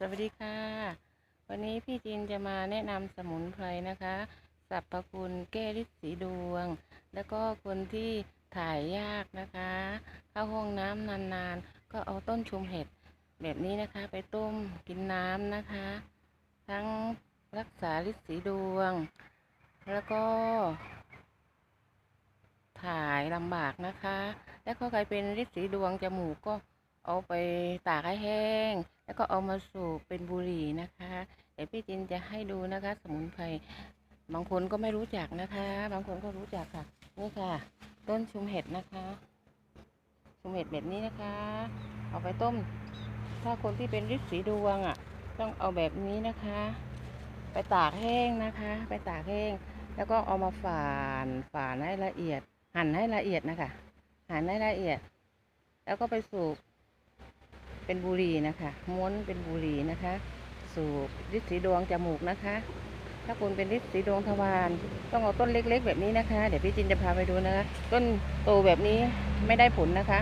สวัสดีค่ะ วันนี้พี่จินจะมาแนะนำสมุนไพรนะคะสรรพคุณแก้ฤทธิ์สีดวง แล้วก็คนที่ถ่ายยากนะคะเข้าห้องน้ำนานๆ ก็เอาต้นชุมเห็ดแบบนี้นะคะ ไปต้มกินน้ำนะคะ ทั้งรักษาฤทธิ์สีดวง แล้วก็ ถ่ายลำบากนะคะ แล้วก็ใครเป็นฤทธิ์สีดวงจมูกก็ เอาไปตากให้แห้ง แล้วก็เอามาสูบเป็นบุหรี่นะคะเดี๋ยวพี่จินจะให้ดูนะคะ สมุนไพรบางคนก็ไม่รู้จักนะคะ บางคนก็รู้จักค่ะ นี่ค่ะ ต้นชุมเห็ดนะคะ ชุมเห็ดแบบนี้นะคะ เอาไปต้ม ถ้าคนที่เป็นฤทธิ์สีดวงอะ ต้องเอาแบบนี้นะคะ ไปตากแห้งนะคะ ไปตากแห้ง แล้วก็เอามาฝานฝานให้ละเอียด หั่นให้ละเอียดนะคะ หั่นให้ละเอียด แล้วก็ไปสูบ เป็นบุหรี่นะคะม้วนเป็นบุหรี่นะคะ สูบฤทธิ์สีดวงจมูกนะคะ ถ้าคุณเป็นฤทธิ์สีดวงทวารต้องเอาต้นเล็ก ๆ แบบนี้นะคะ เดี๋ยวพี่จินจะพาไปดูนะคะ ต้นโตแบบนี้ไม่ได้ผลนะคะ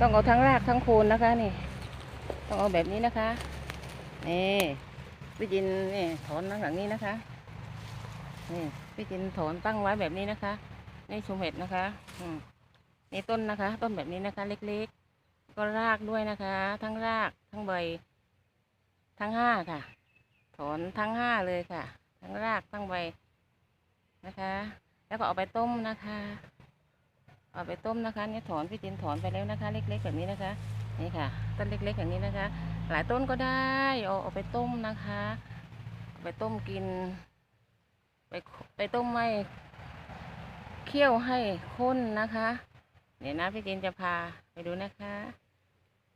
ต้องเอาทั้งรากทั้งโคนนะคะนี่ ต้องเอาแบบนี้นะคะนี่พี่จินนี่ถอนหลังนี้นะคะนี่พี่จินถอนตั้งไว้แบบนี้นะคะนี่ชุมเห็ดนะคะ อืมนี่ต้นนะคะ ต้นแบบนี้นะคะ เล็กๆ ก็รากด้วยนะคะ ทั้งรากทั้งใบ ทั้งห้าค่ะ ถอนทั้งห้าเลยค่ะ ทั้งรากทั้งใบนะคะ แล้วก็เอาไปต้มนะคะ เอาไปต้มนะคะเนี่ยถอนพี่จินถอนไปแล้วนะคะ เล็ก ๆ แบบนี้นะคะ นี่ค่ะ ต้นเล็กๆอย่างนี้นะคะ หลายต้นก็ได้เอาเอาไปต้มนะคะเอาไปต้มกิน ไปไปต้มไม่เคี่ยวให้ข้นนะคะ เดี๋ยวนะพี่จินจะพาไปดูนะคะ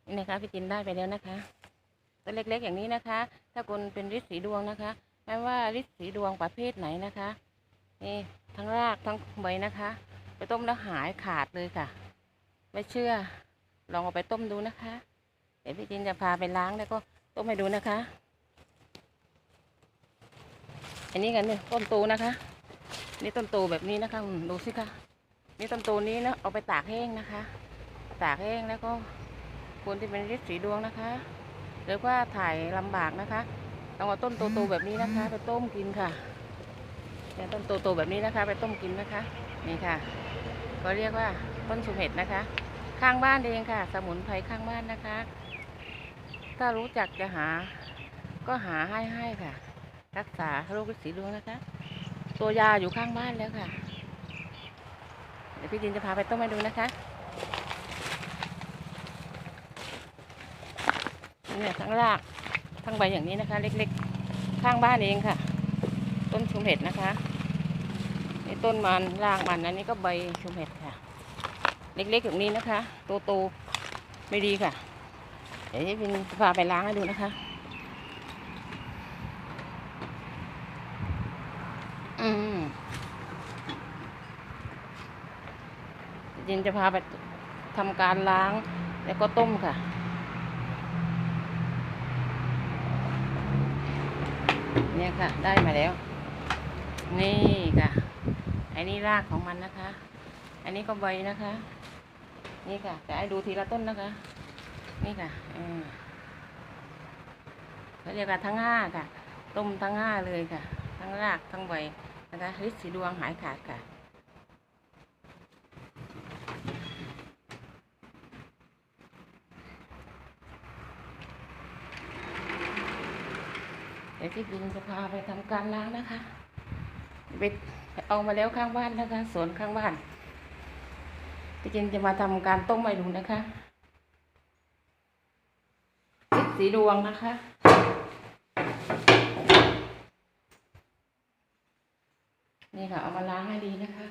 นี่นะคะพี่จินได้ไปแล้วนะคะตัวเล็กๆอย่างนี้นะคะ ถ้าคนเป็นฤทธิ์สีดวงนะคะไม่ว่าฤทธิ์สีดวงประเภทไหนนะคะนี่ทั้งรากทั้งใบนะคะ ไปต้มแล้วหายขาดเลยค่ะ ไม่เชื่อ ลองเอาไปต้มดูนะคะ เดี๋ยวพี่จินจะพาไปล้างแล้วก็ต้มให้ดูนะคะ อันนี้กันเนี่ยต้นโตนะคะนี่ต้นโตแบบนี้นะคะดูสิคะนี่ต้นโตนี้นะเอาไปตากแห้งนะคะ ตากแห้งแล้วก็ คนที่เป็นฤทธิ์สีดวงนะคะ หรือว่าถ่ายลำบากนะคะต้องเอาต้นโตๆแบบนี้นะคะ ไปต้มกินค่ะเนี่ยต้นโตๆแบบนี้นะคะ ไปต้มกินนะคะ นี่ค่ะ ก็เรียกว่าต้นชุมเห็ดนะคะ ข้างบ้านเองค่ะ สมุนไพรข้างบ้านนะคะ ถ้ารู้จักจะหา ก็หาให้ให้ค่ะ รักษาโรคฤทธิ์สีดวงนะคะ ตัวยาอยู่ข้างบ้านแล้วค่ะ เดี๋ยวพี่จินจะพาไปต้มให้ดูนะคะ เนี่ยทั้งรากทั้งใบอย่างนี้นะคะ เล็กๆ ข้างบ้านเองค่ะ ต้นชุมเห็ดนะคะนี่ต้นมันรากมันอันนี้ก็ใบชุมเห็ดค่ะ เล็กๆแบบนี้นะคะโตๆไม่ดีค่ะ เดี๋ยวพี่จินจะพาไปล้างให้ดูนะคะอืมจินจะพาไปทำการล้างแล้วก็ต้มค่ะ เนี่ยค่ะ ได้มาแล้ว นี่ค่ะ อันนี้รากของมันนะคะ อันนี้ก็ใบนะคะ นี่ค่ะ แต่ให้ดูทีละต้นนะคะ นี่ค่ะอืมเขาเรียกว่าทั้งห้าค่ะ ต้มทั้งห้าเลยค่ะ ทั้งรากทั้งใบนะคะฤทธิ์สีดวงหายขาดค่ะ เดี๋ยวที่ดินจะพาไปทำการล้างนะคะไปเอามาแล้วข้างบ้านนะคะสวนข้างบ้านพี่จินจะมาทำการต้มให้ดูนะคะสีดวงนะคะนี่ค่ะเอามาล้างให้ดีนะคะ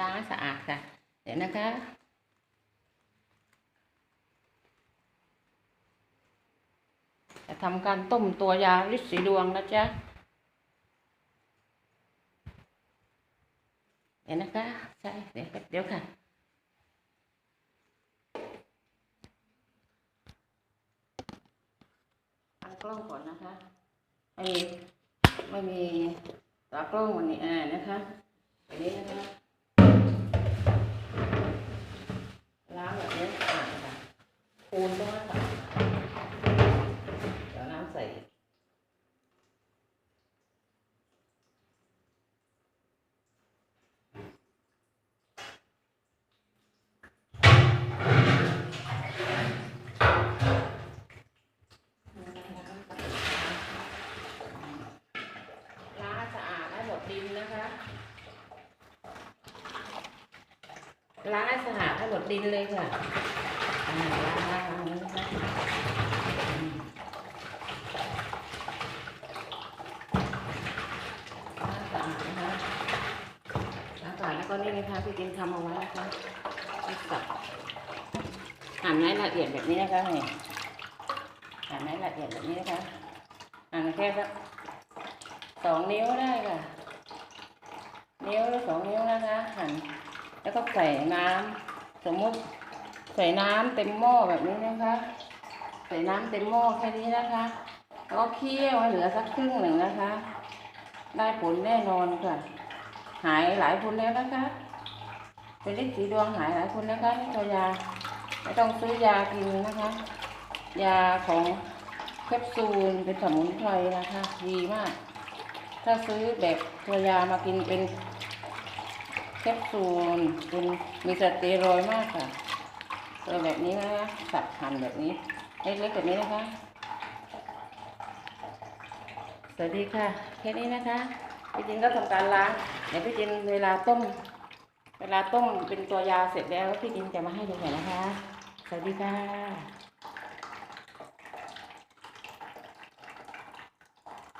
ล้างให้สะอาดค่ะ เดี๋ยว นะคะ จะทำการต้มตัวยาฤทธิ์สีดวงนะจ๊ะเดี๋ยวนะคะ ใช่เดี๋ยวเดี๋ยวค่ะตั้งกล้องก่อนนะคะไม่มีไม่มีตากล้องวันนี้อ่านะคะอันนี้นะคะ คูณต้องให้สะอาดเดี๋ยวน้ำใส่ล้างสะอาดให้หมดดินนะคะล้างให้สะอาดให้หมดดินเลยค่ะ ก็นี่นะคะพี่จินทำเอาไว้นะคะสับหั่นให้ละเอียดแบบนี้นะคะนี่หั่นให้ละเอียดแบบนี้นะคะหั่นแค่สักสองนิ้วได้ค่ะ นิ้วหรือสองนิ้วนะคะหั่นแล้วก็ใส่น้ำสมมุติ ใส่น้ำเต็มหม้อแบบนี้นะคะ ใส่น้ำเต็มหม้อแค่นี้นะคะแล้วก็เคี่ยวให้เหลือสักครึ่งหนึ่งนะคะ ได้ผลแน่นอนค่ะ หายหลายคนแล้วนะคะ เป็นฤทธิ์สีดวงหายหลายคนนะคะนี่ตัวยาไม่ต้องซื้อยากินนะคะ ยาของแคปซูลเป็นสมุนไพรนะคะดีมาก ถ้าซื้อแบบตัวยามากินเป็นแคปซูลเป็นมีสเตียรอยมากค่ะ ตัวแบบนี้นะคะสับหั่นแบบนี้เล็กๆแบบนี้นะคะ สวัสดีค่ะแค่นี้นะคะพี่จินก็ทำการล้างเดี๋ยวพี่จินเวลาต้ม เวลาต้มเป็นตัวยาเสร็จแล้วพี่จินจะมาให้ดูหน่อยนะคะ สวัสดีค่ะ